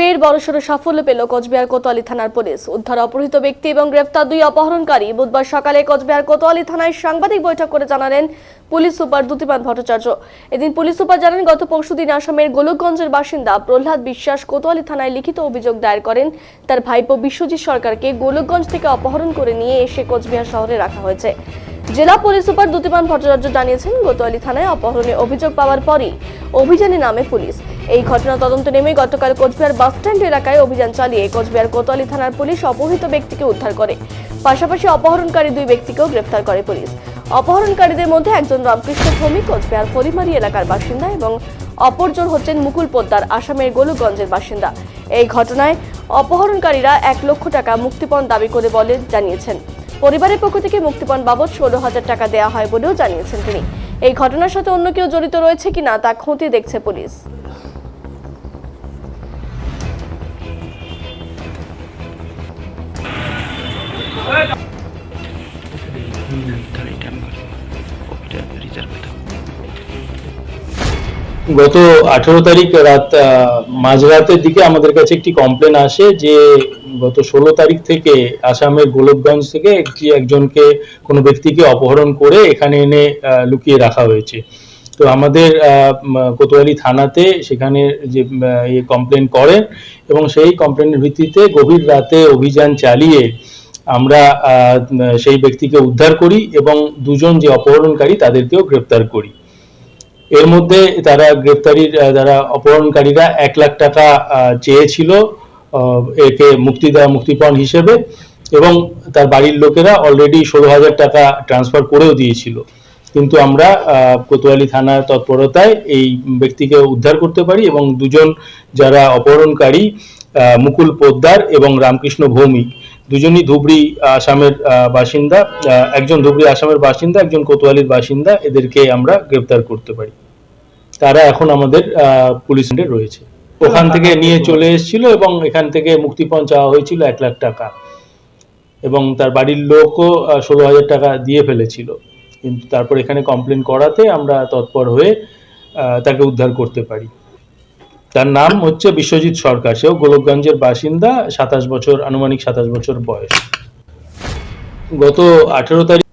ফের বড়সড় সাফল্য পেল কোচবিহার কোতোয়ালি থানার পুলিশ। উদ্ধার অপহৃত ব্যক্তি এবং গ্রেফতার দুই অপহরণকারী বুধবার সকালে কোচবিহার কোতোয়ালি থানায় সাংবাদিক বৈঠক করে জানালেন পুলিশ সুপার দ্যুতিমান ভট্টাচার্য। এদিন পুলিশ সুপার জানান, গত পরশুদিন আসামের গোলকগঞ্জের বাসিন্দা প্রহ্লাদ বিশ্বাস কোতোয়ালি থানায় লিখিত অভিযোগ দায়ের করেন। তার ভাইপো বিশ্বজিৎ সরকারকে গোলকগঞ্জ থেকে অপহরণ করে নিয়ে এসে কোচবিহার শহরে রাখা হয়েছে। জেলা পুলিশ সুপার দ্যুতিমান ভট্টাচার্য জানিয়েছেন, কোতোয়ালি থানায় অপহরণের অভিযোগ পাওয়ার পরই অভিযানে নামে পুলিশ। এই ঘটনা তদন্ত নেমে গতকাল কোচবিহার বাসস্ট্যান্ড এলাকায় অভিযান চালিয়ে কোচবিহার কোতোয়ালি থানার পুলিশ অপহৃত ব্যক্তিকে উদ্ধার করে। পাশাপাশি অপহরণকারী দুই ব্যক্তিকেও গ্রেফতার করে পুলিশ। অপহরণকারীদের মধ্যে একজন রামকৃষ্ণ ভৌমিক, কোচবিহার ফলিমারি এলাকার বাসিন্দা এবং অপরজন হচ্ছেন মুকুল পোদ্দার, আসামের গোলুগঞ্জের বাসিন্দা। এই ঘটনায় অপহরণকারীরা এক লক্ষ টাকা মুক্তিপণ দাবি করে বলে জানিয়েছেন। পরিবারের পক্ষ থেকে মুক্তিপণ বাবদ ষোলো হাজার টাকা দেওয়া হয় বলেও জানিয়েছেন তিনি। এই ঘটনার সাথে অন্য কেউ জড়িত রয়েছে কিনা তা খতিয়ে দেখছে পুলিশ। গত আঠেরো তারিখ রাত মাঝরাতের দিকে আমাদের কাছে একটি কমপ্লেন আসে যে গত ষোলো তারিখ থেকে আসামের গোলকগঞ্জ থেকে একটি একজনকে, কোনো ব্যক্তিকে অপহরণ করে এখানে এনে লুকিয়ে রাখা হয়েছে। তো আমাদের কোতোয়ালি থানাতে সেখানে যে ইয়ে কমপ্লেন করেন এবং সেই কমপ্লেনের ভিত্তিতে গভীর রাতে অভিযান চালিয়ে আমরা সেই ব্যক্তিকে উদ্ধার করি এবং দুজন যে অপহরণকারী তাদেরকেও গ্রেপ্তার করি। এর মধ্যে তারা গ্রেপ্তারির যারা অপহরণকারীরা এক লাখ টাকা চেয়েছিল একে মুক্তি দেওয়া, মুক্তিপণ হিসেবে এবং তার বাড়ির লোকেরা অলরেডি ষোলো হাজার টাকা ট্রান্সফার করেও দিয়েছিল। কিন্তু আমরা কোতোয়ালি থানার তৎপরতায় এই ব্যক্তিকে উদ্ধার করতে পারি এবং দুজন যারা অপহরণকারী মুকুল পোদ্দার এবং রামকৃষ্ণ ভৌমিক, দুজনই ধুবড়ি আসামের বাসিন্দা একজন ধুবড়ি আসামের বাসিন্দা, একজন কোতোয়ালির বাসিন্দা, এদেরকে আমরা গ্রেপ্তার করতে পারি। তারা এখন আমাদের পুলিশ রয়েছে। ওখান থেকে নিয়ে চলে এসেছিল এবং এখান থেকে মুক্তিপণ চাওয়া হয়েছিল এক লাখ টাকা। এবং তার বাড়ির লোকও ষোলো হাজার টাকা দিয়ে ফেলেছিল। কিন্তু তারপর এখানে কমপ্লেন করাতে আমরা তৎপর হয়ে তাকে উদ্ধার করতে পারি। তার নাম হচ্ছে বিশ্বজিৎ সরকার। সেও গোলকগঞ্জের বাসিন্দা, সাতাশ বছর, আনুমানিক সাতাশ বছর বয়স। গত আঠেরো তারিখ